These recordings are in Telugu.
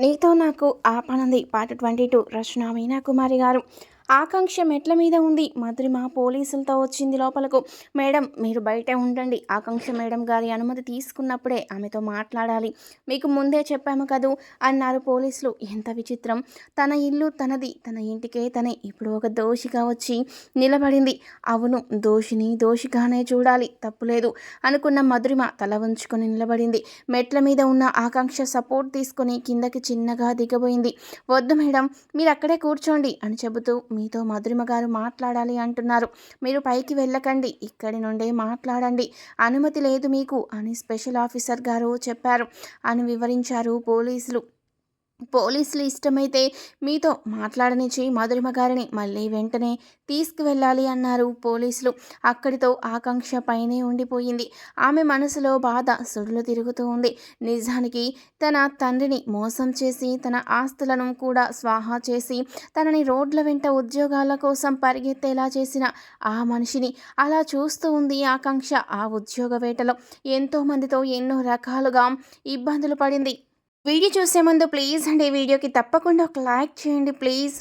నీతో నాకు ఆపనంది. Part twenty two Rachana Meena Kumari గారు. ఆకాంక్ష మెట్ల మీద ఉంది. మధురిమ పోలీసులతో వచ్చింది లోపలకు. మేడం మీరు బయటే ఉండండి. ఆకాంక్ష మేడం గారి అనుమతి తీసుకున్నప్పుడే ఆమెతో మాట్లాడాలి. మీకు ముందే చెప్పాము కదూ అన్నారు పోలీసులు. ఎంత విచిత్రం. తన ఇల్లు తనది తన ఇంటికే తనే. ఇప్పుడు ఒక దోషిగా వచ్చి నిలబడింది. అవును దోషిని దోషిగానే చూడాలి. తప్పులేదు అనుకున్న మధురిమ తల ఉంచుకొని నిలబడింది. మెట్ల మీద ఉన్న ఆకాంక్ష సపోర్ట్ తీసుకొని కిందకి చిన్నగా దిగబోయింది. వద్దు మేడం మీరు అక్కడే కూర్చోండి అని చెబుతూ మీతో మధురిమ గారు మాట్లాడాలి అంటున్నారు. మీరు పైకి వెళ్ళకండి. ఇక్కడి నుండే మాట్లాడండి. అనుమతి లేదు మీకు అని స్పెషల్ ఆఫీసర్ గారు చెప్పారు. అని వివరించారు పోలీసులు. పోలీసులు ఇష్టమైతే మీతో మాట్లాడనిచ్చి మధురిమ గారిని. మళ్ళీ వెంటనే తీసుకువెళ్ళాలి అన్నారు పోలీసులు. అక్కడితో ఆకాంక్ష పైనే ఉండిపోయింది. ఆమె మనసులో బాధ సుడులు తిరుగుతూ ఉంది. నిజానికి తన తండ్రిని మోసం చేసి తన ఆస్తులను కూడా స్వాహా చేసి తనని రోడ్ల వెంట ఉద్యోగాల కోసం పరిగెత్తేలా చేసిన ఆ మనిషిని అలా చూస్తూ ఉంది ఆకాంక్ష ఆ ఉద్యోగ వేటలో ఎంతోమందితో ఎన్నో రకాలుగా ఇబ్బందులు పడింది. వీడియో చూసే ముందు ప్లీజ్ అండి వీడియోకి తప్పకుండా ఒక లైక్ చేయండి. ప్లీజ్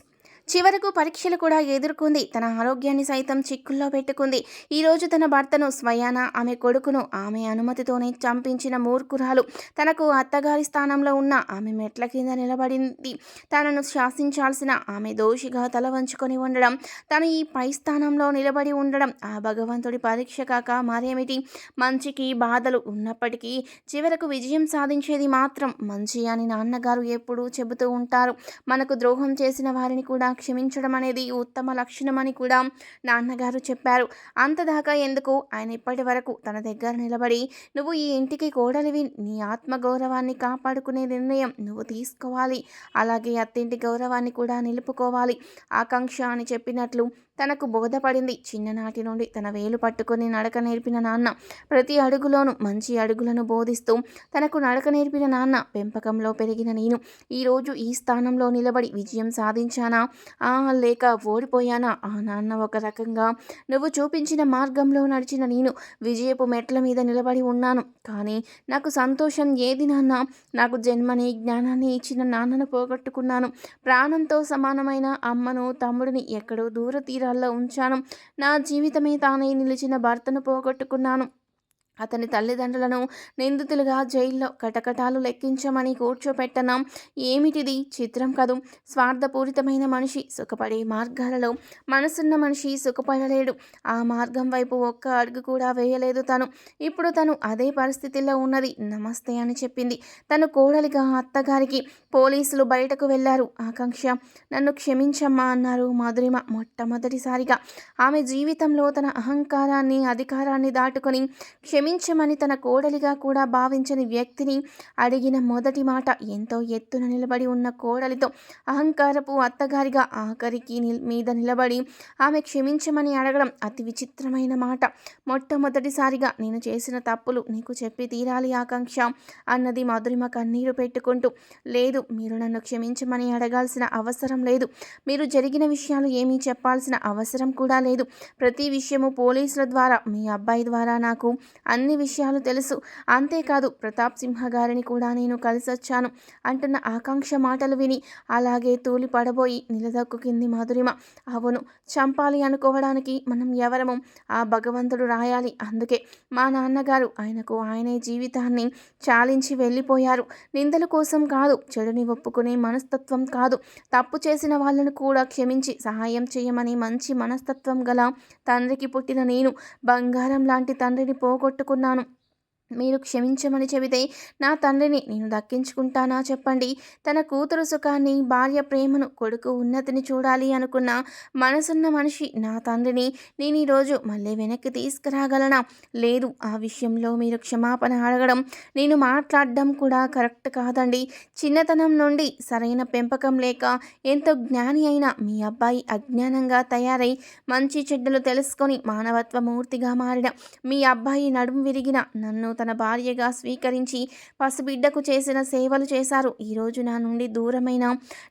చివరకు పరీక్షలు కూడా ఎదుర్కొంది. తన ఆరోగ్యాన్ని సైతం చిక్కుల్లో పెట్టుకుంది. ఈరోజు తన భర్తను స్వయాన ఆమె కొడుకును ఆమె అనుమతితోనే చంపించిన మూర్ఖురాలు. తనకు అత్తగారి స్థానంలో ఉన్న ఆమె మెట్ల కింద నిలబడింది. తనను శాసించాల్సిన ఆమె దోషిగా తల వంచుకొని ఉండడం తను ఈ పై స్థానంలో నిలబడి ఉండడం ఆ భగవంతుడి పరీక్ష కాక మరేమిటి? మంచికి బాధలు ఉన్నప్పటికీ చివరకు విజయం సాధించేది మాత్రం మంచి అని నాన్నగారు ఎప్పుడూ చెబుతూ ఉంటారు. మనకు ద్రోహం చేసిన వారిని కూడా క్షమించడం అనేది ఉత్తమ లక్షణమని కూడా నాన్నగారు చెప్పారు. అంతదాకా ఎందుకు? ఆయన ఇప్పటి వరకు తన దగ్గర నిలబడి నువ్వు ఈ ఇంటికి కోడలివి నీ ఆత్మగౌరవాన్ని కాపాడుకునే నిర్ణయం నువ్వు తీసుకోవాలి. అలాగే అత్తింటి గౌరవాన్ని కూడా నిలుపుకోవాలి. ఆకాంక్ష అని చెప్పినట్లు తనకు బోధపడింది. చిన్ననాటి నుండి తన వేలు పట్టుకొని నడక నేర్పిన నాన్న ప్రతి అడుగులోనూ మంచి అడుగులను బోధిస్తూ తనకు నడక నేర్పిన నాన్న పెంపకంలో పెరిగిన నేను. ఈరోజు ఈ స్థానంలో నిలబడి విజయం సాధించానా? ఆ లేక ఓడిపోయానా? ఆ నాన్న ఒక రకంగా నువ్వు చూపించిన మార్గంలో నడిచిన నేను విజయపు మెట్ల మీద నిలబడి ఉన్నాను. కానీ నాకు సంతోషం ఏది నాన్న? నాకు జన్మని జ్ఞానాన్ని ఇచ్చిన నాన్నను పోగొట్టుకున్నాను. ప్రాణంతో సమానమైన అమ్మను తమ్ముడిని ఎక్కడో దూర తీరా తీరాల్లో ఉంచాను. నా జీవితమే తానే నిలిచిన భర్తను పోగొట్టుకున్నాను. అతని తల్లిదండ్రులను నిందితులుగా జైల్లో కటకటాలు లెక్కించమని కూర్చోపెట్టన? ఏమిటిది? చిత్రం కదు. స్వార్థపూరితమైన మనిషి సుఖపడే మార్గాలలో మనసున్న మనిషి సుఖపడలేడు. ఆ మార్గం వైపు ఒక్క అడుగు కూడా వేయలేదు తను. ఇప్పుడు తను అదే పరిస్థితిలో ఉన్నది. నమస్తే అని చెప్పింది. తను కోడలిగా అత్తగారికి పోలీసులు బయటకు వెళ్ళారు ఆకాంక్ష నన్ను క్షమించమ్మా అన్నారు మధురిమ మొట్టమొదటిసారిగా. ఆమె జీవితంలో తన అహంకారాన్ని అధికారాన్ని దాటుకొని క్షమి క్షమించమని తన కోడలిగా కూడా భావించని వ్యక్తిని అడిగిన మొదటి మాట ఎంతో ఎత్తున నిలబడి ఉన్న కోడలితో అహంకారపు అత్తగారిగా ఆఖరికి మీద నిలబడి ఆమె క్షమించమని అడగడం అతి విచిత్రమైన మాట. మొట్టమొదటిసారిగా నేను చేసిన తప్పులు నీకు చెప్పి తీరాలి ఆకాంక్ష అన్నది మధురిమ కన్నీరు పెట్టుకుంటూ. లేదు మీరు నన్ను క్షమించమని అడగాల్సిన అవసరం లేదు. మీరు జరిగిన విషయాలు ఏమీ చెప్పాల్సిన అవసరం కూడా లేదు. ప్రతి విషయము పోలీసుల ద్వారా మీ అబ్బాయి ద్వారా నాకు అన్ని విషయాలు తెలుసు. అంతేకాదు ప్రతాప్ సింహ గారిని కూడా నేను కలిసొచ్చాను అంటున్న ఆకాంక్ష మాటలు విని అలాగే తూలి పడబోయి నిలదొక్కింది మాధురిమ. అవును చంపాలి అనుకోవడానికి మనం ఎవరము? ఆ భగవంతుడు రాయాలి. అందుకే మా నాన్నగారు ఆయనకు ఆయనే జీవితాన్ని చాలించి వెళ్ళిపోయారు. నిందల కోసం కాదు చెడుని ఒప్పుకునే మనస్తత్వం కాదు. తప్పు చేసిన వాళ్ళను కూడా క్షమించి సహాయం చేయమని మంచి మనస్తత్వం గల తండ్రికి పుట్టిన నేను బంగారం లాంటి తండ్రిని పోగొట్టుకు అనుకున్నాను మీరు క్షమించమని చెబితే నా తండ్రిని నేను దక్కించుకుంటానా చెప్పండి. తన కూతురు సుఖాన్ని భార్య ప్రేమను కొడుకు ఉన్నతిని చూడాలి అనుకున్న మనసున్న మనిషి నా తండ్రిని నేను ఈరోజు మళ్ళీ వెనక్కి తీసుకురాగలనా? లేదు ఆ విషయంలో మీరు క్షమాపణ అడగడం నేను మాట్లాడడం కూడా కరెక్ట్ కాదండి. చిన్నతనం నుండి సరైన పెంపకం లేక ఎంతో జ్ఞాని అయిన మీ అబ్బాయి అజ్ఞానంగా తయారై మంచి చెడ్డలు తెలుసుకొని మానవత్వ మూర్తిగా మారిన మీ అబ్బాయి నడుము విరిగిన నన్ను తన భార్యగా స్వీకరించి పసిబిడ్డకు చేసిన సేవలు చేశారు. ఈరోజు నా నుండి దూరమైన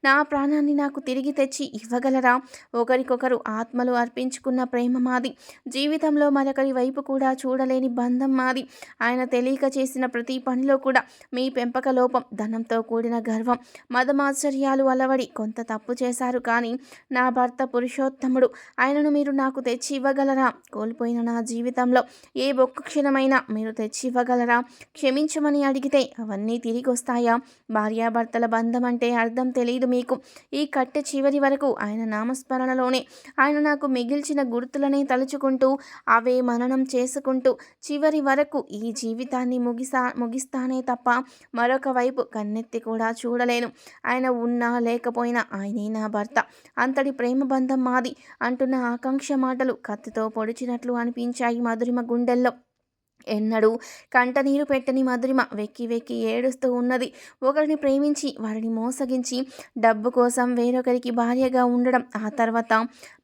నా ప్రాణాన్ని నాకు తిరిగి తెచ్చి ఇవ్వగలరా? ఒకరికొకరు ఆత్మలు అర్పించుకున్న ప్రేమ మాది. జీవితంలో మరొకరి వైపు కూడా చూడలేని బంధం మాది. ఆయన తెలియక చేసిన ప్రతి పనిలో కూడా మీ పెంపక లోపం ధనంతో కూడిన గర్వం మదమాశ్చర్యాలు అలవడి కొంత తప్పు చేశారు కానీ నా భర్త పురుషోత్తముడు. ఆయనను మీరు నాకు తెచ్చి ఇవ్వగలరా? కోల్పోయిన నా జీవితంలో ఏ ఒక్క క్షణమైనా మీరు తెచ్చి ఇవ్వగలరా? క్షమించమని అడిగితే అవన్నీ తిరిగి వస్తాయా భార్యాభర్తల బంధం అంటే అర్థం తెలియదు మీకు. ఈ కట్టె చివరి వరకు ఆయన నామస్మరణలోనే ఆయన నాకు మిగిల్చిన గుర్తులనే తలుచుకుంటూ అవే మననం చేసుకుంటూ చివరి వరకు ఈ జీవితాన్ని ముగిసా ముగిస్తానే తప్ప మరొక వైపు కన్నెత్తి కూడా చూడలేను. ఆయన ఉన్నా లేకపోయినా ఆయనే నా భర్త. అంతటి ప్రేమ బంధం మాది అంటున్న ఆకాంక్ష మాటలు కత్తితో పొడిచినట్లు అనిపించాయి మధురిమ గుండెల్లో. ఎన్నడూ కంటనీరు పెట్టని మధురిమ వెక్కి వెక్కి ఏడుస్తూ ఉన్నది. ఒకరిని ప్రేమించి వారిని మోసగించి డబ్బు కోసం వేరొకరికి భార్యగా ఉండడం ఆ తర్వాత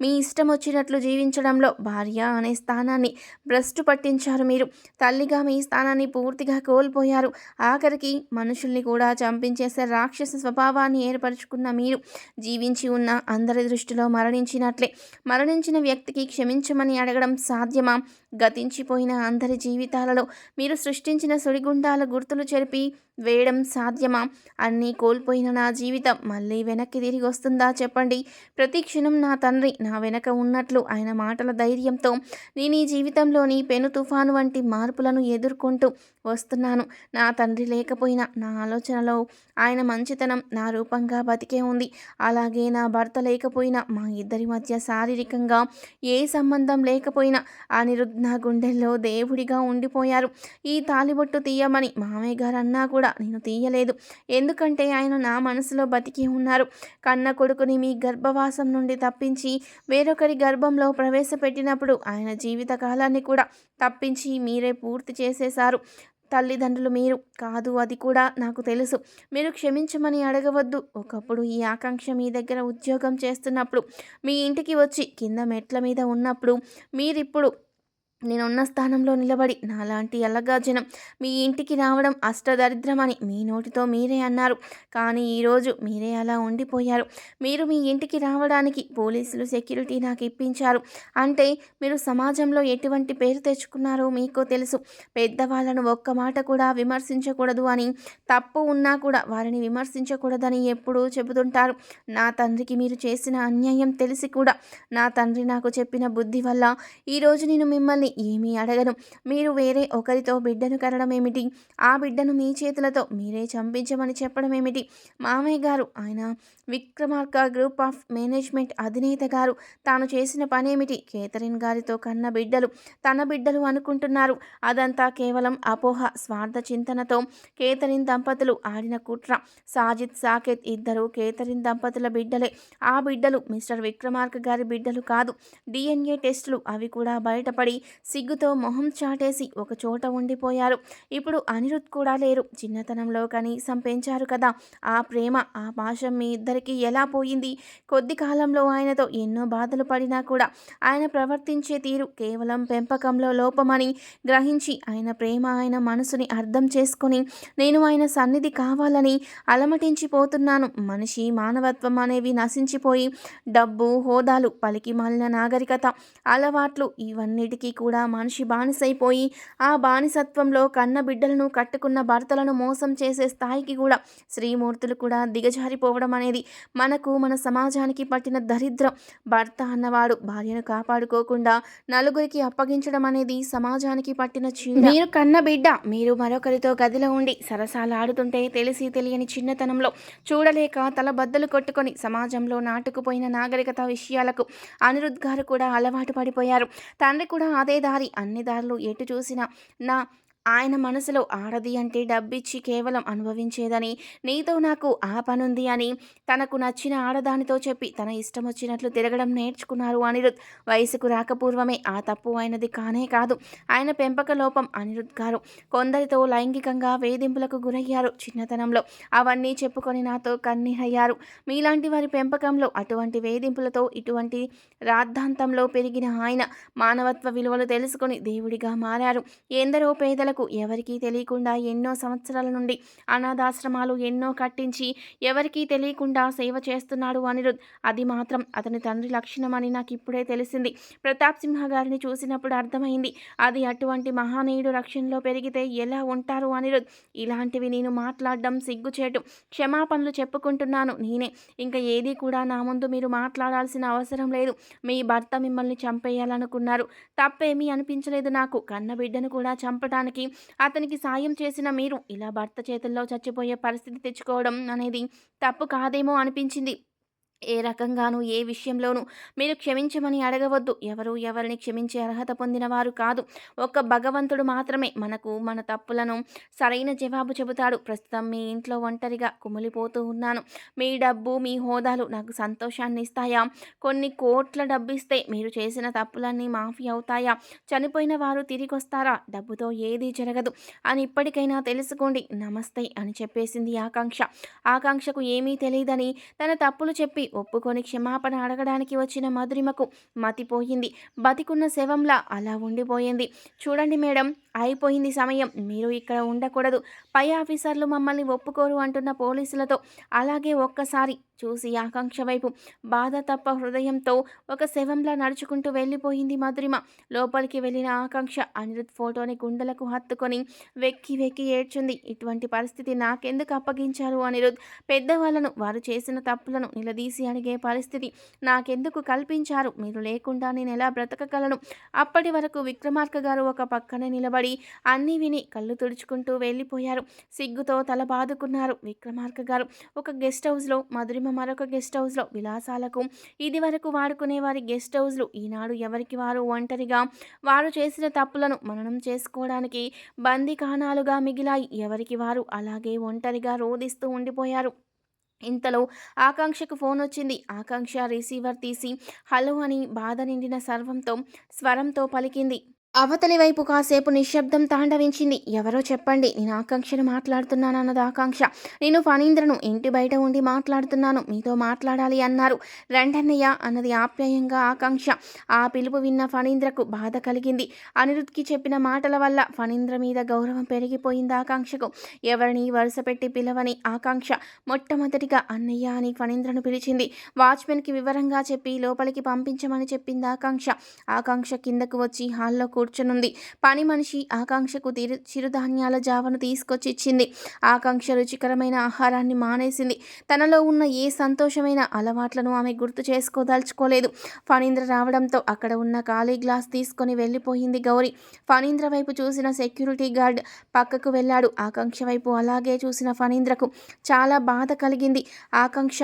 మీ ఇష్టం వచ్చినట్లు జీవించడంలో భార్య అనే స్థానాన్ని భ్రష్టు పట్టించారు మీరు. తల్లిగా మీ స్థానాన్ని పూర్తిగా కోల్పోయారు. ఆఖరికి మనుషుల్ని కూడా చంపించేసే రాక్షస స్వభావాన్ని ఏర్పరచుకున్న మీరు జీవించి ఉన్న అందరి దృష్టిలో మరణించినట్లే. మరణించిన వ్యక్తికి క్షమించమని అడగడం సాధ్యమా? గతించిపోయిన అందరి జీవితాలలో మీరు సృష్టించిన సుడిగుండాల గుర్తులు చెరిపి వేయడం సాధ్యమా? అన్నీ కోల్పోయిన నా జీవితం మళ్ళీ వెనక్కి తిరిగి వస్తుందా చెప్పండి. ప్రతి క్షణం నా తండ్రి నా వెనక ఉన్నట్లు ఆయన మాటల ధైర్యంతో నేను ఈ జీవితంలోని పెను తుఫాను వంటి మార్పులను ఎదుర్కొంటూ వస్తున్నాను. నా తండ్రి లేకపోయినా నా ఆలోచనలో ఆయన మంచితనం నా రూపంగా బతికే ఉంది. అలాగే నా భర్త లేకపోయినా మా ఇద్దరి మధ్య శారీరకంగా ఏ సంబంధం లేకపోయినా అనిరుద్ధ్ నా గుండెల్లో దేవుడిగా ఉండిపోయారు. ఈ తాలిబొట్టు తీయమని మామయ్య గారు అన్నా కూడా నేను తీయలేదు. ఎందుకంటే ఆయన నా మనసులో బతికి ఉన్నారు. కన్న కొడుకుని మీ గర్భవాసం నుండి తప్పించి వేరొకరి గర్భంలో ప్రవేశపెట్టినప్పుడు ఆయన జీవిత కాలాన్ని కూడా తప్పించి మీరే పూర్తి చేసేశారు. తల్లిదండ్రులు మీరు కాదు అది కూడా నాకు తెలుసు. మీరు క్షమించమని అడగవద్దు. ఒకప్పుడు ఈ ఆకాంక్ష మీ దగ్గర ఉద్యోగం చేస్తున్నప్పుడు మీ ఇంటికి వచ్చి కింద మెట్ల మీద ఉన్నప్పుడు మీరిప్పుడు నేనున్న స్థానంలో నిలబడి నాలాంటి ఎల్లగాజనం మీ ఇంటికి రావడం అష్టదరిద్రమని మీ నోటితో మీరే అన్నారు. కానీ ఈరోజు మీరే అలా ఉండిపోయారు. మీరు మీ ఇంటికి రావడానికి పోలీసులు సెక్యూరిటీ నాకు ఇప్పించారు. అంటే మీరు సమాజంలో ఎటువంటి పేరు తెచ్చుకున్నారో మీకు తెలుసు. పెద్దవాళ్ళను ఒక్క మాట కూడా విమర్శించకూడదు అని తప్పు ఉన్నా కూడా వారిని విమర్శించకూడదని ఎప్పుడూ చెబుతుంటారు. నా తండ్రికి మీరు చేసిన అన్యాయం తెలిసి కూడా నా తండ్రి నాకు చెప్పిన బుద్ధి వల్ల ఈరోజు నేను మిమ్మల్ని ఏమీ అడగను. మీరు వేరే ఒకరితో బిడ్డను కనడం ఏమిటి? ఆ బిడ్డను మీ చేతులతో మీరే చంపించమని చెప్పడం ఏమిటి? మామయ్య గారు ఆయన విక్రమార్క గ్రూప్ ఆఫ్ మేనేజ్మెంట్ అధినేత గారు తాను చేసిన పనేమిటి కేథరిన్ గారితో కన్న బిడ్డలు తన బిడ్డలు అనుకుంటున్నారు. అదంతా కేవలం అపోహ స్వార్థ చింతనతో కేథరిన్ దంపతులు ఆడిన కుట్ర. సాజిద్ సాకేత్ ఇద్దరు కేథరిన్ దంపతుల బిడ్డలే. ఆ బిడ్డలు మిస్టర్ విక్రమార్క గారి బిడ్డలు కాదు. డిఎన్ఏ టెస్టులు అవి కూడా బయటపడి సిగ్గుతో మొహం చాటేసి ఒక చోట ఉండిపోయారు. ఇప్పుడు అనిరుద్ కూడా లేరు. చిన్నతనంలో కనీసం పెంచారు కదా. ఆ ప్రేమ ఆ పాశం మీ ఇద్దరికి ఎలా పోయింది? కొద్ది కాలంలో ఆయనతో ఎన్నో బాధలు పడినా కూడా ఆయన ప్రవర్తించే తీరు కేవలం పెంపకంలో లోపమని గ్రహించి ఆయన ప్రేమ ఆయన మనసుని అర్థం చేసుకొని నేను ఆయన సన్నిధి కావాలని అలమటించిపోతున్నాను. మనిషి మానవత్వం అనేవి నశించిపోయి డబ్బు హోదాలు పలికి మాలిన నాగరికత అలవాట్లు ఇవన్నిటికీ కూడా మనిషి బానిసైపోయి ఆ బానిసత్వంలో కన్న బిడ్డలను కట్టుకున్న భర్తలను మోసం చేసే స్థాయికి కూడా శ్రీమూర్తులు కూడా దిగజారిపోవడం అనేది మనకు మన సమాజానికి పట్టిన దరిద్రం. భర్త అన్నవాడు భార్యను కాపాడుకోకుండా నలుగురికి అప్పగించడం అనేది సమాజానికి పట్టిన చీడ. మీరు కన్న బిడ్డ మీరు మరొకరితో గదిలో ఉండి సరసాలు ఆడుతుంటే తెలిసి తెలియని చిన్నతనంలో చూడలేక తల బద్దలు కొట్టుకొని సమాజంలో నాటుకుపోయిన నాగరికత విషయాలకు అనిరుద్ గారు కూడా అలవాటు పడిపోయారు. తండ్రి కూడా అదే దారి అన్ని దారులు ఎటు చూసినా నా ఆయన మనసులో ఆడది అంటే డబ్బిచ్చి కేవలం అనుభవించేదని నీతో నాకు ఆ పనుంది అని తనకు నచ్చిన ఆడదానితో చెప్పి తన ఇష్టం వచ్చినట్లు తిరగడం నేర్చుకున్నారు అనిరుద్. వయసుకు రాకపూర్వమే ఆ తప్పు అయినది కానే కాదు. ఆయన పెంపక లోపం అనిరుద్ గారు. కొందరితో లైంగికంగా వేధింపులకు గురయ్యారు చిన్నతనంలో. అవన్నీ చెప్పుకొని నాతో కన్నీరయ్యారు. మీలాంటి వారి పెంపకంలో అటువంటి వేధింపులతో ఇటువంటి రాద్ధాంతంలో పెరిగిన ఆయన మానవత్వ విలువలు తెలుసుకొని దేవుడిగా మారారు. ఎందరో పేదలకు లోపలకు ఎవరికీ తెలియకుండా ఎన్నో సంవత్సరాల నుండి అనాథాశ్రమాలు ఎన్నో కట్టించి ఎవరికీ తెలియకుండా సేవ చేస్తున్నాడు అనిరుద్. అది మాత్రం అతని తండ్రి లక్షణం అని నాకు ఇప్పుడే తెలిసింది. ప్రతాప్ సింహ గారిని చూసినప్పుడు అర్థమైంది. అది అటువంటి మహానీయుడు రక్షణలో పెరిగితే ఎలా ఉంటారు అనిరుద్? ఇలాంటివి నేను మాట్లాడడం సిగ్గుచేటు. క్షమాపణలు చెప్పుకుంటున్నాను నేనే. ఇంకా ఏది కూడా నా ముందు మీరు మాట్లాడాల్సిన అవసరం లేదు. మీ భర్త మిమ్మల్ని చంపేయాలనుకున్నారు. తప్పేమీ అనిపించలేదు నాకు. కన్న బిడ్డను కూడా చంపడానికి అతనికి సాయం చేసిన మీరు ఇలా భర్త చేతుల్లో చచ్చిపోయే పరిస్థితి తెచ్చుకోవడం అనేది తప్పు కాదేమో అనిపించింది. ఏ రకంగానూ ఏ విషయంలోనూ మీరు క్షమించమని అడగవద్దు. ఎవరు ఎవరిని క్షమించే అర్హత పొందినవారు కాదు. ఒక్క భగవంతుడు మాత్రమే మనకు మన తప్పులను సరైన జవాబు చెబుతాడు. ప్రస్తుతం మీ ఇంట్లో ఒంటరిగా కుమిలిపోతూ ఉన్నాను. మీ డబ్బు మీ హోదాలు నాకు సంతోషాన్ని ఇస్తాయా? కొన్ని కోట్ల డబ్బు ఇస్తే మీరు చేసిన తప్పులన్నీ మాఫీ అవుతాయా? చనిపోయిన వారు తిరిగి వస్తారా డబ్బుతో ఏదీ జరగదు. అని ఇప్పటికైనా తెలుసుకోండి. నమస్తే అని చెప్పేసింది ఆకాంక్ష. ఆకాంక్షకు ఏమీ తెలియదని తన తప్పులు చెప్పి ఒప్పుకొని క్షమాపణ అడగడానికి వచ్చిన మధురిమకు మతిపోయింది. బతికున్న శవంలా అలా ఉండిపోయింది. చూడండి మేడం అయిపోయింది సమయం. మీరు ఇక్కడ ఉండకూడదు. పై ఆఫీసర్లు మమ్మల్ని ఒప్పుకోరు అంటున్న పోలీసులతో. అలాగే ఒక్కసారి చూసి ఆకాంక్ష వైపు బాధ తప్ప హృదయంతో ఒక శవంలా నడుచుకుంటూ వెళ్ళిపోయింది మధురిమ. లోపలికి వెళ్ళిన ఆకాంక్ష అనిరుద్ ఫోటోని గుండెలకు హత్తుకొని వెక్కి వెక్కి ఏడ్చింది. ఇటువంటి పరిస్థితి నాకెందుకు అప్పగించారు అనిరుద్? పెద్దవాళ్ళను వారు చేసిన తప్పులను నిలదీసి అడిగే పరిస్థితి నాకెందుకు కల్పించారు? మీరు లేకుండా నేను ఎలా బ్రతకగలను? అప్పటి వరకు విక్రమార్క గారు ఒక పక్కనే నిలబడి అన్నీ విని కళ్ళు తుడుచుకుంటూ వెళ్ళిపోయారు. సిగ్గుతో తల బాదుకున్నారు విక్రమార్క గారు. ఒక గెస్ట్ హౌస్లో మధురిమ మరొక గెస్ట్ హౌస్లో విలాసాలకు ఇది వరకు వాడుకునే వారి గెస్ట్ హౌస్లు ఈనాడు ఎవరికి వారు ఒంటరిగా వారు చేసిన తప్పులను మననం చేసుకోవడానికి బందికానాలుగా మిగిలాయి ఎవరికి వారు అలాగే ఒంటరిగా రోధిస్తూ ఉండిపోయారు. ఇంతలో ఆకాంక్షకు ఫోన్ వచ్చింది. ఆకాంక్ష రిసీవర్ తీసి హలో అని బాధ నిండిన సర్వంతో స్వరంతో పలికింది. అవతలి వైపు కాసేపు నిశ్శబ్దం తాండవించింది. ఎవరో చెప్పండి నేను ఆకాంక్షను మాట్లాడుతున్నానన్నది ఆకాంక్ష. నేను ఫణీంద్రను ఇంటి బయట ఉండి మాట్లాడుతున్నాను. మీతో మాట్లాడాలి అన్నారు. రండన్నయ్య అన్నది ఆప్యాయంగా ఆకాంక్ష. ఆ పిలుపు విన్న ఫణీంద్రకు బాధ కలిగింది. అనిరుద్కి చెప్పిన మాటల వల్ల ఫణీంద్ర మీద గౌరవం పెరిగిపోయింది ఆకాంక్షకు. ఎవరిని వరుస పెట్టి పిలవని ఆకాంక్ష. మొట్టమొదటిగా అన్నయ్య అని ఫణీంద్రను పిలిచింది. వాచ్మెన్కి వివరంగా చెప్పి లోపలికి పంపించమని చెప్పింది ఆకాంక్ష. ఆకాంక్ష కిందకు వచ్చి హాల్లో కూర్చునుంది. పని మనిషి ఆకాంక్షకు తిరు చిరుధాన్యాల జావను తీసుకొచ్చి ఇచ్చింది ఆకాంక్ష రుచికరమైన ఆహారాన్ని మానేసింది. తనలో ఉన్న ఏ సంతోషమైన అలవాట్లను ఆమె గుర్తు చేసుకోదలుచుకోలేదు. ఫణీంద్ర రావడంతో అక్కడ ఉన్న ఖాళీ గ్లాస్ తీసుకొని వెళ్ళిపోయింది గౌరీ. ఫణీంద్ర వైపు చూసిన సెక్యూరిటీ గార్డ్ పక్కకు వెళ్ళాడు. ఆకాంక్ష వైపు అలాగే చూసిన ఫణీంద్రకు చాలా బాధ కలిగింది. ఆకాంక్ష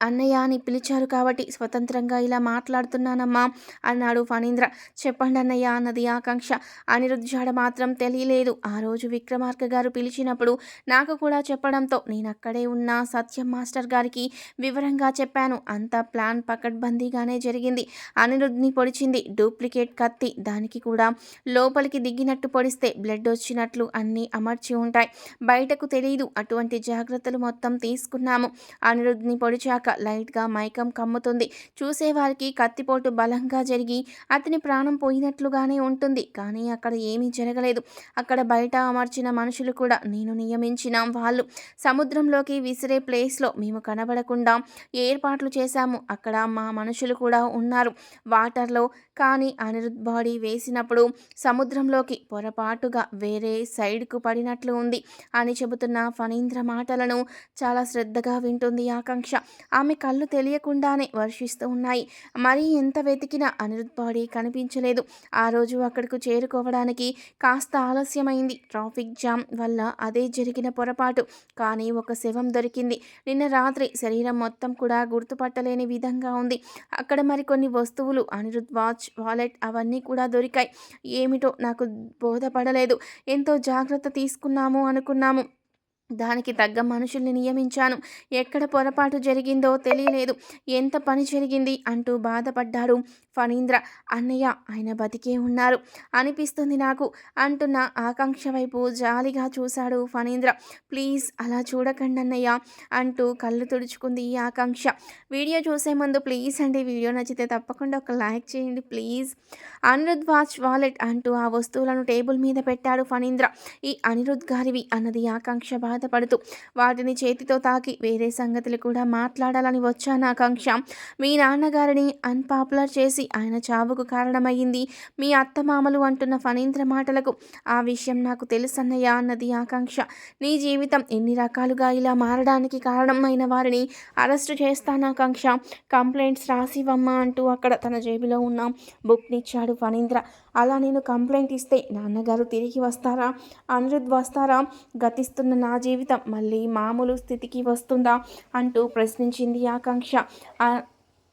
అన్నయ్య అని పిలిచారు కాబట్టి స్వతంత్రంగా ఇలా మాట్లాడుతున్నానమ్మా అన్నాడు ఫణీంద్ర. చెప్పండి అన్నయ్య అన్నది ఆకాంక్ష. అనిరుద్ధ్ జాడ మాత్రం తెలియలేదు. ఆ రోజు విక్రమార్క గారు పిలిచినప్పుడు నాకు కూడా చెప్పడంతో నేను అక్కడే ఉన్న సత్యం మాస్టర్ గారికి వివరంగా చెప్పాను. అంత ప్లాన్ పకడ్బందీగానే జరిగింది. అనిరుద్ధ్ని పొడిచింది. డూప్లికేట్ కత్తి దానికి కూడా లోపలికి దిగినట్టు పొడిస్తే బ్లడ్ వచ్చినట్లు అన్నీ అమర్చి ఉంటాయి. బయటకు తెలియదు అటువంటి జాగ్రత్తలు మొత్తం తీసుకున్నాము. అనిరుద్ధ్ని పొడిచాక లైట్గా మైకం కమ్ముతుంది. చూసేవారికి కత్తిపోటు బలంగా జరిగి అతని ప్రాణం పోయినట్లుగానే ఉంటుంది. కానీ అక్కడ ఏమీ జరగలేదు. అక్కడ బయట అమర్చిన మనుషులు కూడా నేను నియమించిన వాళ్ళు. సముద్రంలోకి విసిరే ప్లేస్లో మేము కనబడకుండా ఏర్పాట్లు చేశాము. అక్కడ మా మనుషులు కూడా ఉన్నారు. వాటర్లో కానీ అనిరుద్ బాడీ వేసినప్పుడు సముద్రంలోకి పొరపాటుగా వేరే సైడ్కు పడినట్లు ఉంది. అని చెబుతున్న ఫణీంద్ర మాటలను చాలా శ్రద్ధగా వింటుంది ఆకాంక్ష. ఆమె కళ్ళు తెలియకుండానే వర్షిస్తూ ఉన్నాయి. మరీ ఎంత వెతికినా అనిరుద్ బాడీ కనిపించలేదు. ఆ రోజు అక్కడకు చేరుకోవడానికి కాస్త ఆలస్యమైంది. ట్రాఫిక్ జామ్ వల్ల అదే జరిగిన పొరపాటు. కానీ ఒక శవం దొరికింది. నిన్న రాత్రి శరీరం మొత్తం కూడా గుర్తుపట్టలేని విధంగా ఉంది. అక్కడ మరికొన్ని వస్తువులు అనిరుద్ వాచ్ వాలెట్ అవన్నీ కూడా దొరికాయి. ఏమిటో నాకు బోధపడలేదు. ఎంతో జాగ్రత్త తీసుకున్నాము అనుకున్నాము. దానికి తగ్గ మనుషుల్ని నియమించాను. ఎక్కడ పొరపాటు జరిగిందో తెలియలేదు. ఎంత పని జరిగింది అంటూ బాధపడ్డారు ఫణీంద్ర. అన్నయ్య ఆయన బతికే ఉన్నారు. అనిపిస్తుంది నాకు అంటున్న ఆకాంక్ష వైపు జాలిగా చూశాడు ఫణీంద్ర. ప్లీజ్ అలా చూడకండి అన్నయ్య అంటూ కళ్ళు తుడుచుకుంది ఈ ఆకాంక్ష. వీడియో చూసే ముందు ప్లీజ్ అండి వీడియో నచ్చితే తప్పకుండా ఒక లైక్ చేయండి ప్లీజ్. అనిరుద్ వాచ్ వాలెట్ అంటూ ఆ వస్తువులను టేబుల్ మీద పెట్టాడు ఫణీంద్ర. ఈ అనిరుద్ గారివి అన్నది ఆకాంక్ష బాధ. బాధపడుతూ వాటిని చేతితో తాకి వేరే సంగతులు కూడా మాట్లాడాలని వచ్చాను ఆకాంక్ష. మీ నాన్నగారిని అన్పాపులర్ చేసి ఆయన చావుకు కారణమయ్యింది. మీ అత్తమామలు అంటున్న ఫణీంద్ర మాటలకు ఆ విషయం నాకు తెలుసన్నయ్య అన్నది ఆకాంక్ష. నీ జీవితం ఎన్ని రకాలుగా ఇలా మారడానికి కారణమైన వారిని అరెస్టు చేస్తాను ఆకాంక్ష. కంప్లైంట్స్ రాసివమ్మా అంటూ అక్కడ తన జేబులో ఉన్న బుక్నిచ్చాడు ఫణీంద్ర. అలా నేను కంప్లైంట్ ఇస్తే నాన్నగారు తిరిగి వస్తారా? అనిరుద్ వస్తారా? గతిస్తున్న నా జీవితం మళ్ళీ మామూలు స్థితికి వస్తుందా అంటూ ప్రశ్నించింది ఆకాంక్ష. ఆ-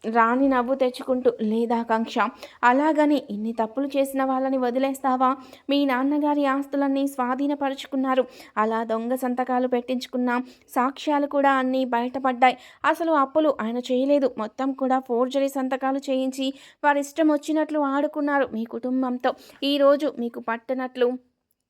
రాణి నవ్వు తెచ్చుకుంటూ లేదాకాంక్ష అలాగని ఇన్ని తప్పులు చేసిన వాళ్ళని వదిలేస్తావా? మీ నాన్నగారి ఆస్తులన్నీ స్వాధీనపరుచుకున్నారు. అలా దొంగ సంతకాలు పెట్టించుకున్నా సాక్ష్యాలు కూడా అన్నీ బయటపడ్డాయి. అసలు అప్పులు ఆయన చేయలేదు. మొత్తం కూడా ఫోర్జరీ సంతకాలు చేయించి వారి ఇష్టం వచ్చినట్లు ఆడుకున్నారు మీ కుటుంబంతో. ఈరోజు మీకు పట్టనట్లు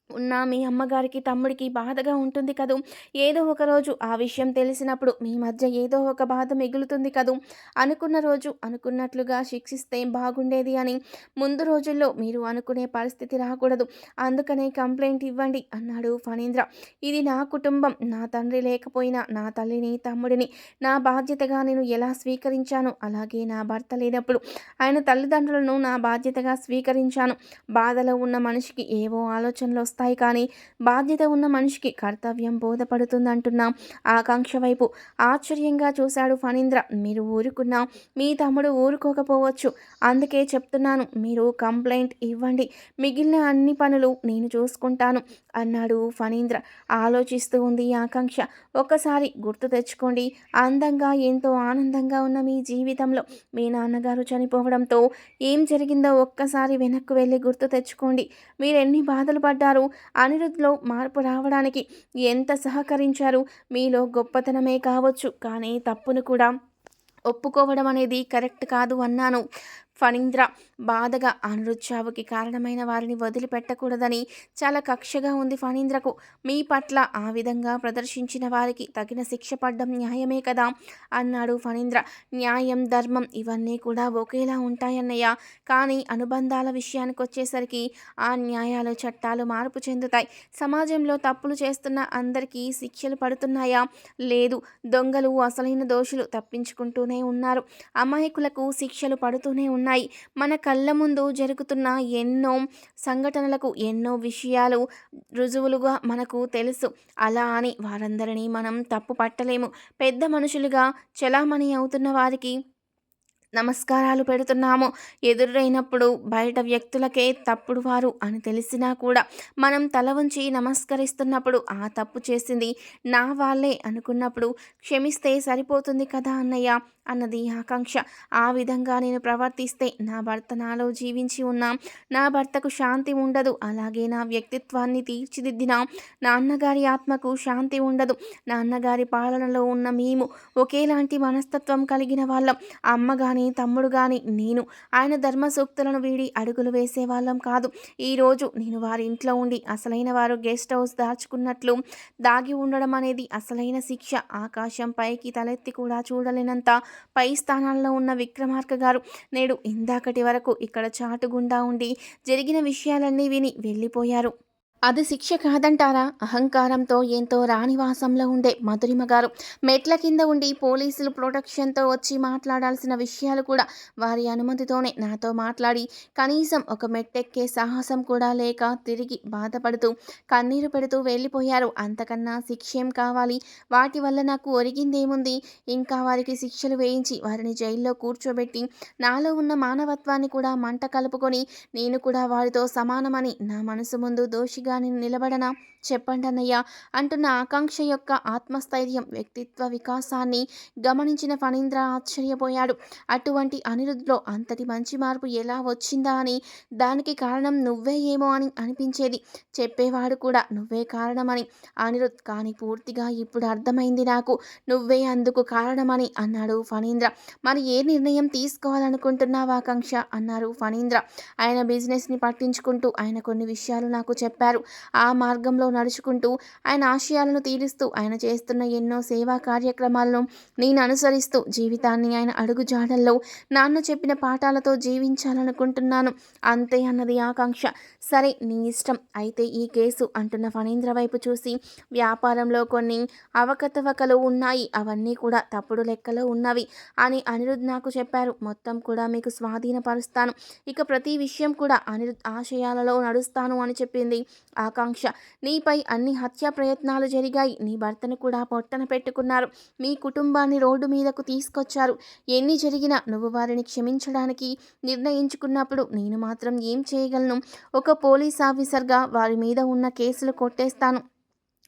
ఉన్న మీ అమ్మగారికి తమ్ముడికి బాధగా ఉంటుంది కదూ. ఏదో ఒక రోజు ఆ విషయం తెలిసినప్పుడు మీ మధ్య ఏదో ఒక బాధ మిగులుతుంది కదూ. అనుకున్న రోజు అనుకున్నట్లుగా శిక్షిస్తే బాగుండేది అని ముందు రోజుల్లో మీరు అనుకునే పరిస్థితి రాకూడదు. అందుకనే కంప్లైంట్ ఇవ్వండి అన్నాడు ఫణీంద్ర. ఇది నా కుటుంబం. నా తండ్రి లేకపోయినా నా తల్లిని తమ్ముడిని నా బాధ్యతగా నేను ఎలా స్వీకరించాను? అలాగే నా భర్త లేనప్పుడు ఆయన తల్లిదండ్రులను నా బాధ్యతగా స్వీకరించాను. బాధలో ఉన్న మనిషికి ఏవో ఆలోచనలు వస్తాయి కానీ బాధ్యత ఉన్న మనిషికి కర్తవ్యం బోధపడుతుందంటున్నాం ఆకాంక్ష వైపు ఆశ్చర్యంగా చూశాడు ఫణీంద్ర. మీరు ఊరుకున్నా మీ తమ్ముడు ఊరుకోకపోవచ్చు. అందుకే చెప్తున్నాను మీరు కంప్లైంట్ ఇవ్వండి. మిగిలిన అన్ని పనులు నేను చూసుకుంటాను అన్నాడు ఫణీంద్ర. ఆలోచిస్తూ ఉంది ఆకాంక్ష. ఒక్కసారి గుర్తు తెచ్చుకోండి అందంగా ఎంతో ఆనందంగా ఉన్న మీ జీవితంలో మీ నాన్నగారు చనిపోవడంతో ఏం జరిగిందో ఒక్కసారి వెనక్కు వెళ్ళి గుర్తు తెచ్చుకోండి. మీరు ఎన్ని బాధలు పడ్డారు? అనిరుద్ధ్లో మార్పు రావడానికి ఎంత సహకరించారు? మీలో గొప్పతనమే కావచ్చు కానీ తప్పును కూడా ఒప్పుకోవడం అనేది కరెక్ట్ కాదు అన్నాను. ఫణీంద్ర బాధగా అనిరుద్ కారణమైన వారిని వదిలిపెట్టకూడదని చాలా కక్షగా ఉంది ఫణీంద్రకు. మీ పట్ల ఆ విధంగా ప్రదర్శించిన వారికి తగిన శిక్ష పడ్డం న్యాయమే కదా? అన్నాడు ఫణీంద్ర. న్యాయం ధర్మం ఇవన్నీ కూడా ఒకేలా ఉంటాయన్నయ్య. కానీ అనుబంధాల విషయానికి వచ్చేసరికి ఆ న్యాయాలు చట్టాలు మార్పు చెందుతాయి. సమాజంలో తప్పులు చేస్తున్న అందరికీ శిక్షలు పడుతున్నాయా? లేదు. దొంగలు అసలైన దోషులు తప్పించుకుంటూనే ఉన్నారు. అమాయకులకు శిక్షలు పడుతూనే ఉన్నాయి. మన కళ్ళ ముందు జరుగుతున్న ఎన్నో సంఘటనలకు ఎన్నో విషయాలు రుజువులుగా మనకు తెలుసు. అలా అని వారందరినీ మనం తప్పు పట్టలేము. పెద్ద మనుషులుగా చలామణి అవుతున్న వారికి నమస్కారాలు పెడుతున్నాము. ఎదురైనప్పుడు బయట వ్యక్తులకే తప్పుడు వారు అని తెలిసినా కూడా మనం తల వంచి నమస్కరిస్తున్నప్పుడు ఆ తప్పు చేసింది నా వాళ్ళే అనుకున్నప్పుడు క్షమిస్తే సరిపోతుంది కదా అన్నయ్య అన్నది ఆకాంక్ష. ఆ విధంగా నేను ప్రవర్తిస్తే నా భర్త నాలో జీవించి ఉన్నా నా భర్తకు శాంతి ఉండదు. అలాగే నా వ్యక్తిత్వాన్ని తీర్చిదిద్దిన నాన్నగారి ఆత్మకు శాంతి ఉండదు. నాన్నగారి పాలనలో ఉన్న మేము ఒకేలాంటి మనస్తత్వం కలిగిన వాళ్ళం. అమ్మగారి కానీ తమ్ముడు కానీ నేను. ఆయన ధర్మ సూక్తులను వీడి అడుగులు వేసేవాళ్ళం కాదు. ఈరోజు నేను వారి ఇంట్లో ఉండి అసలైన వారు గెస్ట్ హౌస్ దాచుకున్నట్లు దాగి ఉండడం అనేది అసలైన శిక్ష. ఆకాశం పైకి తలెత్తి కూడా చూడలేనంత పై స్థానాల్లో ఉన్న విక్రమార్క గారు నేడు ఇందాకటి వరకు ఇక్కడ చాటుగుండా ఉండి జరిగిన విషయాలన్నీ విని వెళ్ళిపోయారు. అది శిక్ష కాదంటారా? అహంకారంతో ఎంతో రాణివాసంలో ఉండే మధురిమ గారు మెట్ల కింద ఉండి పోలీసులు ప్రొటెక్షన్తో వచ్చి మాట్లాడాల్సిన విషయాలు కూడా వారి అనుమతితోనే నాతో మాట్లాడి కనీసం ఒక మెట్టెక్కే సాహసం కూడా లేక తిరిగి బాధపడుతూ కన్నీరు పెడుతూ వెళ్ళిపోయారు. అంతకన్నా శిక్ష ఏం కావాలి? వాటి వల్ల నాకు ఒరిగిందేముంది? ఇంకా వారికి శిక్షలు వేయించి వారిని జైల్లో కూర్చోబెట్టి నాలో ఉన్న మానవత్వాన్ని కూడా మంట కలుపుకొని నేను కూడా వారితో సమానమని నా మనసు ముందు దోషిగా గాని నిలబడనా? చెప్పండన్నయ్యా! అంటున్న ఆకాంక్ష యొక్క ఆత్మస్థైర్యం వ్యక్తిత్వ వికాసాన్ని గమనించిన ఫణీంద్ర ఆశ్చర్యపోయాడు. అటువంటి అనిరుద్ధ్లో అంతటి మంచి మార్పు ఎలా వచ్చిందా అని దానికి కారణం నువ్వే ఏమో అని అనిపించేది. చెప్పేవాడు కూడా నువ్వే కారణమని. అనిరుద్ కానీ పూర్తిగా ఇప్పుడు అర్థమైంది నాకు. నువ్వే అందుకు కారణమని అన్నాడు ఫణీంద్ర. మరి ఏ నిర్ణయం తీసుకోవాలనుకుంటున్నావు ఆకాంక్ష? అన్నారు ఫణీంద్ర. ఆయన బిజినెస్ని పట్టించుకుంటూ ఆయన కొన్ని విషయాలు నాకు చెప్పారు. ఆ మార్గంలో నడుచుకుంటూ ఆయన ఆశయాలను తీరుస్తూ ఆయన చేస్తున్న ఎన్నో సేవా కార్యక్రమాలను నేను అనుసరిస్తూ జీవితాన్ని ఆయన అడుగు జాడల్లో నాన్న చెప్పిన పాఠాలతో జీవించాలనుకుంటున్నాను. అంతే అన్నది ఆకాంక్ష. సరే నీ ఇష్టం. అయితే ఈ కేసు అంటున్న ఫణీంద్ర వైపు చూసి వ్యాపారంలో కొన్ని అవకతవకలు ఉన్నాయి. అవన్నీ కూడా తప్పుడు లెక్కలో ఉన్నవి అని అనిరుద్ నాకు చెప్పారు. మొత్తం కూడా మీకు స్వాధీనపరుస్తాను. ఇక ప్రతి విషయం కూడా అనిరుద్ ఆశయాలలో నడుస్తాను అని చెప్పింది. ఆకాంక్ష. నీపై అన్ని హత్యా ప్రయత్నాలు జరిగాయి. నీ భర్తను కూడా పొట్టన పెట్టుకున్నారు. మీ కుటుంబాన్ని రోడ్డు మీదకు తీసుకొచ్చారు. ఎన్ని జరిగినా నువ్వు వారిని క్షమించడానికి నిర్ణయించుకున్నప్పుడు నేను మాత్రం ఏం చేయగలను? ఒక పోలీస్ ఆఫీసర్గా వారి మీద ఉన్న కేసులు కొట్టేస్తాను.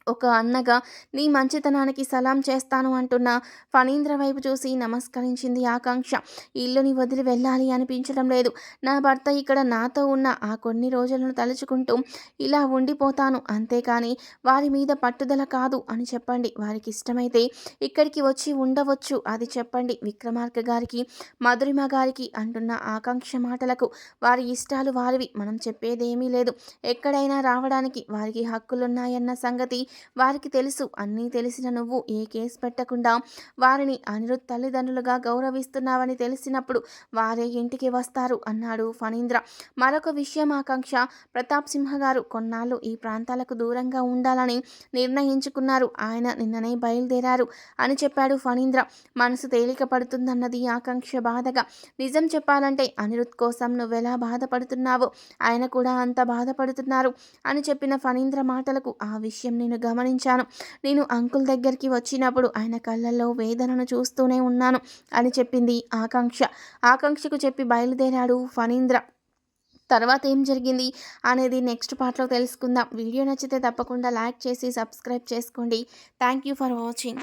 ఒక అన్నగా నీ మంచితనానికి సలాం చేస్తాను అంటున్న ఫణీంద్ర వైపు చూసి నమస్కరించింది ఆకాంక్ష. ఇల్లుని వదిలి వెళ్ళాలి అనిపించడం లేదు. నా భర్త ఇక్కడ నాతో ఉన్న ఆ కొన్ని రోజులను తలుచుకుంటూ ఇలా ఉండిపోతాను. అంతేకాని వారి మీద పట్టుదల కాదు అని చెప్పండి. వారికి ఇష్టమైతే ఇక్కడికి వచ్చి ఉండవచ్చు అది చెప్పండి విక్రమార్క గారికి మధురిమ గారికి అంటున్న ఆకాంక్ష మాటలకు. వారి ఇష్టాలు వారివి. మనం చెప్పేదేమీ లేదు. ఎక్కడైనా రావడానికి వారికి హక్కులున్నాయన్న సంగతి వారికి తెలుసు. అన్నీ తెలిసిన నువ్వు ఏ కేసు పెట్టకుండా వారిని అనిరుద్ తల్లిదండ్రులుగా గౌరవిస్తున్నావని తెలిసినప్పుడు వారే ఇంటికి వస్తారు అన్నాడు ఫణీంద్ర. మరొక విషయం ఆకాంక్ష. ప్రతాప్ సింహ గారు కొన్నాళ్ళు ఈ ప్రాంతాలకు దూరంగా ఉండాలని నిర్ణయించుకున్నారు. ఆయన నిన్ననే బయలుదేరారు అని చెప్పాడు ఫణీంద్ర. మనసు తేలిక పడుతుందన్నది ఆకాంక్ష బాధగా. నిజం చెప్పాలంటే అనిరుద్ కోసం నువ్వెలా బాధపడుతున్నావో ఆయన కూడా అంత బాధపడుతున్నారు అని చెప్పిన ఫణీంద్ర మాటలకు ఆ విషయం నేను గమనించాను. నేను అంకుల్ దగ్గరికి వచ్చినప్పుడు ఆయన కళ్ళల్లో వేదనను చూస్తూనే ఉన్నాను అని చెప్పింది ఆకాంక్ష. ఆకాంక్షకు చెప్పి బయలుదేరాడు ఫణీంద్ర. తర్వాత ఏం జరిగింది అనేది నెక్స్ట్ పార్ట్లో తెలుసుకుందాం. వీడియో నచ్చితే తప్పకుండా లైక్ చేసి సబ్స్క్రైబ్ చేసుకోండి. Thank you for watching.